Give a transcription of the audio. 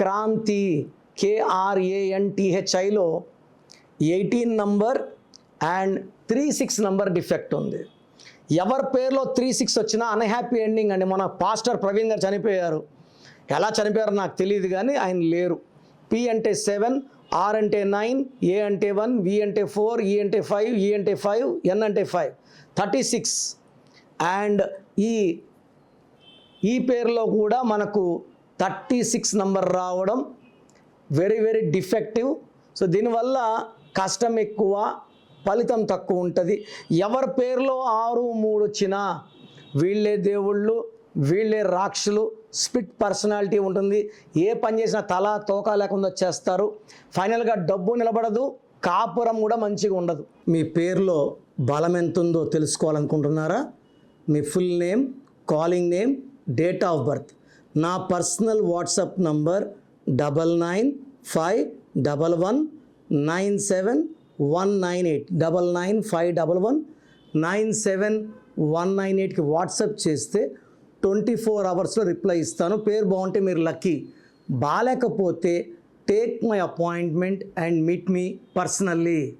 Kranti కేఆర్ఏఎన్టీహెచ్ఐలో eighteen number and three six number defect ఉంది. ఎవరి పేరులో త్రీ సిక్స్ వచ్చినా అన్హ్యాపీ ఎండింగ్ అండి. మన పాస్టర్ ప్రవీణ్ గారు చనిపోయారు. ఎలా చనిపోయారో నాకు తెలియదు కానీ ఆయన లేరు. పి అంటే సెవెన్ ఆర్ అంటే నైన్ ఏ అంటే వన్ వి అంటే ఫోర్ ఈ e అంటే ఫైవ్ ఈ e అంటే ఫైవ్ ఎన్ అంటే ఫైవ్ థర్టీ సిక్స్ అండ్ ఈ ఈ పేరులో కూడా మనకు థర్టీ సిక్స్ నంబర్ రావడం వెరీ వెరీ డిఫెక్టివ్ సో దీనివల్ల కష్టం ఎక్కువ ఫలితం తక్కువ ఉంటుంది. ఎవరి పేరులో ఆరు మూడు వచ్చినా వీళ్ళే దేవుళ్ళు వీళ్ళే రాక్షులు స్పిట్ పర్సనాలిటీ ఉంటుంది. ఏ పని చేసినా తల తోక లేకుండా చేస్తారు. ఫైనల్గా డబ్బు నిలబడదు కాపురం కూడా మంచిగా ఉండదు. మీ పేరులో బలం ఎంత ఉందో తెలుసుకోవాలనుకుంటున్నారా? మీ full name calling name date of birth నా personal WhatsApp number double nine five double one nine seven one nine eight. Double nine five double one nine seven one nine ఎయిట్కి వాట్సాప్ చేస్తే ట్వంటీ ఫోర్ అవర్స్లో reply ఇస్తాను. పేరు బాగుంటే మీరు lucky. బాగాలేకపోతే take my appointment and meet me personally.